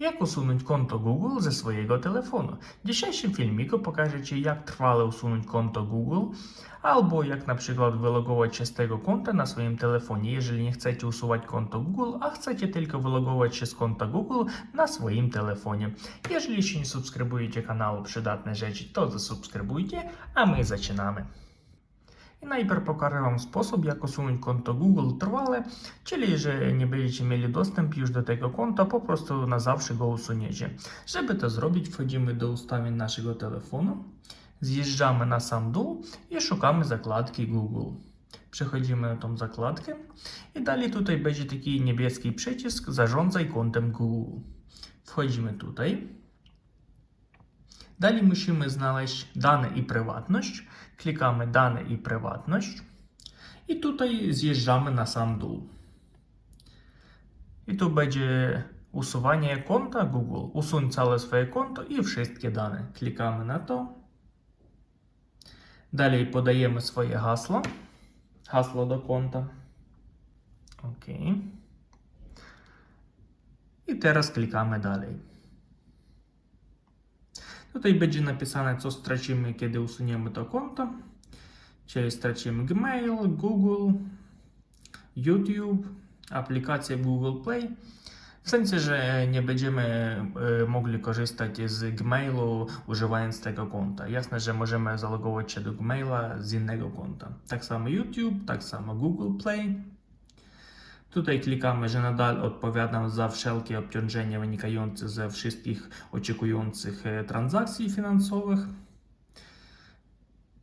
Jak usunąć konto Google ze swojego telefonu? W dzisiejszym filmiku pokażę Ci, jak trwale usunąć konto Google, albo jak na przykład wylogować się z tego konta na swoim telefonie, jeżeli nie chcecie usuwać konto Google, a chcecie tylko wylogować się z konta Google na swoim telefonie. Jeżeli jeszcze nie subskrybujecie kanału Przydatne Rzeczy, to zasubskrybujcie, a my zaczynamy. Najpierw pokażę Wam sposób, jak usunąć konto Google trwale, czyli że nie będziecie mieli dostęp już do tego konta, po prostu na zawsze go usuniecie. Żeby to zrobić, wchodzimy do ustawień naszego telefonu, zjeżdżamy na sam dół i szukamy zakładki Google. Przechodzimy na tą zakładkę i dalej tutaj będzie taki niebieski przycisk Zarządzaj kontem Google. Wchodzimy tutaj. Dalej musimy znaleźć dane i prywatność. Klikamy dane i prywatność. I tutaj zjeżdżamy na sam dół. I tu będzie usuwanie konta Google. Usuń całe swoje konto i wszystkie dane. Klikamy na to. Dalej podajemy swoje hasło. Hasło do konta. OK. I teraz klikamy dalej. Tutaj będzie napisane, co stracimy, kiedy usuniemy to konto. Czyli stracimy Gmail, Google, YouTube, aplikację Google Play. W sensie, że nie będziemy e, mogli korzystać z Gmailu używając tego konta. Jasne, że możemy zalogować się do Gmaila z innego konta. Tak samo YouTube, tak samo Google Play. Tutaj klikamy, że nadal odpowiadam za wszelkie obciążenia wynikające ze wszystkich oczekujących e, transakcji finansowych.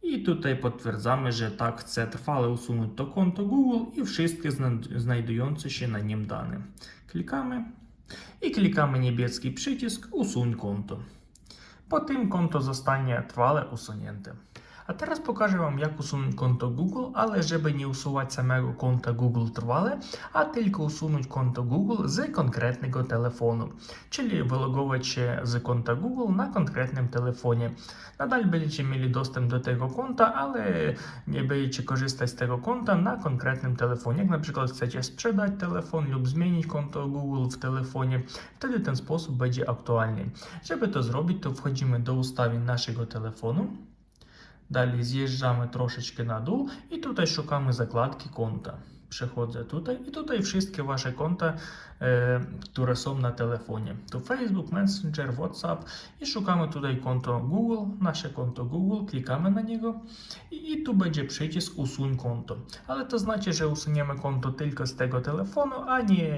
I tutaj potwierdzamy, że tak chcę trwale usunąć to konto Google i wszystkie znajdujące się na nim dane. Klikamy i klikamy niebieski przycisk Usuń konto. Tym konto zostanie trwale usunięte. A teraz pokażę Wam, jak usunąć konto Google, ale żeby nie usuwać samego konta Google trwale, a tylko usunąć konto Google z konkretnego telefonu, czyli wylogować się z konta Google na konkretnym telefonie. Nadal będziecie mieli dostęp do tego konta, ale nie będziecie korzystać z tego konta na konkretnym telefonie. Jak na przykład chcecie sprzedać telefon lub zmienić konto Google w telefonie, wtedy ten sposób będzie aktualny. Żeby to zrobić, to wchodzimy do ustawień naszego telefonu. Далі з'їжджаємо трошечки надул і тут шукаємо закладки конта. Przechodzę tutaj i tutaj wszystkie Wasze konta, e, które są na telefonie. To Facebook, Messenger, WhatsApp i szukamy tutaj konto Google, nasze konto Google, klikamy na niego i, tu będzie przycisk usuń konto. Ale to znaczy, że usuniemy konto tylko z tego telefonu, a nie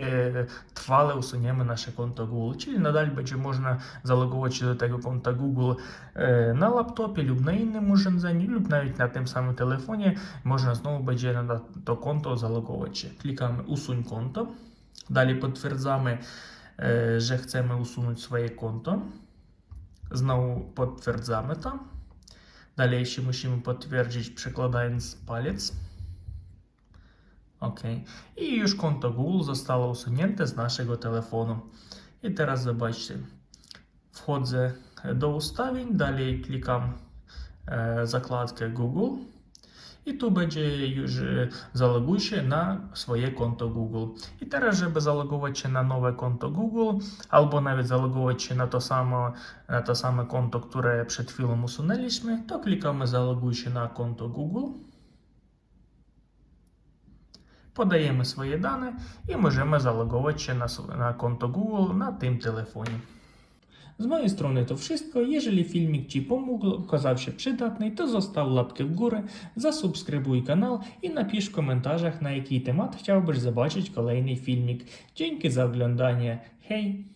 trwale usuniemy nasze konto Google. Czyli nadal będzie można zalogować się do tego konta Google e, na laptopie lub na innym urządzeniu lub nawet na tym samym telefonie. Można znowu będzie na to konto zalogować Klikamy usuń konto. Dalej potwierdzamy, e, że chcemy usunąć swoje konto. Znowu potwierdzamy to. Dalej musimy potwierdzić przekładając palec. OK. I już konto Google zostało usunięte z naszego telefonu. I teraz zobaczcie. Wchodzę do ustawień, dalej klikam e, zakładkę Google. I tu będzie już e, zaloguj się na swoje konto Google. I teraz, żeby zalogować się na nowe konto Google, albo nawet zalogować się na to samo, na to same konto, które przed chwilą usunęliśmy, to klikamy zaloguj się na konto Google. Dane i możemy zalogować się na, sw- na konto Google na tym telefonie. Z mojej strony to wszystko. Jeżeli filmik Ci pomógł, okazał się przydatny, to zostaw łapkę w górę, zasubskrybuj kanał i napisz w komentarzach, na jaki temat chciałbyś zobaczyć kolejny filmik. Dzięki za oglądanie. Hej!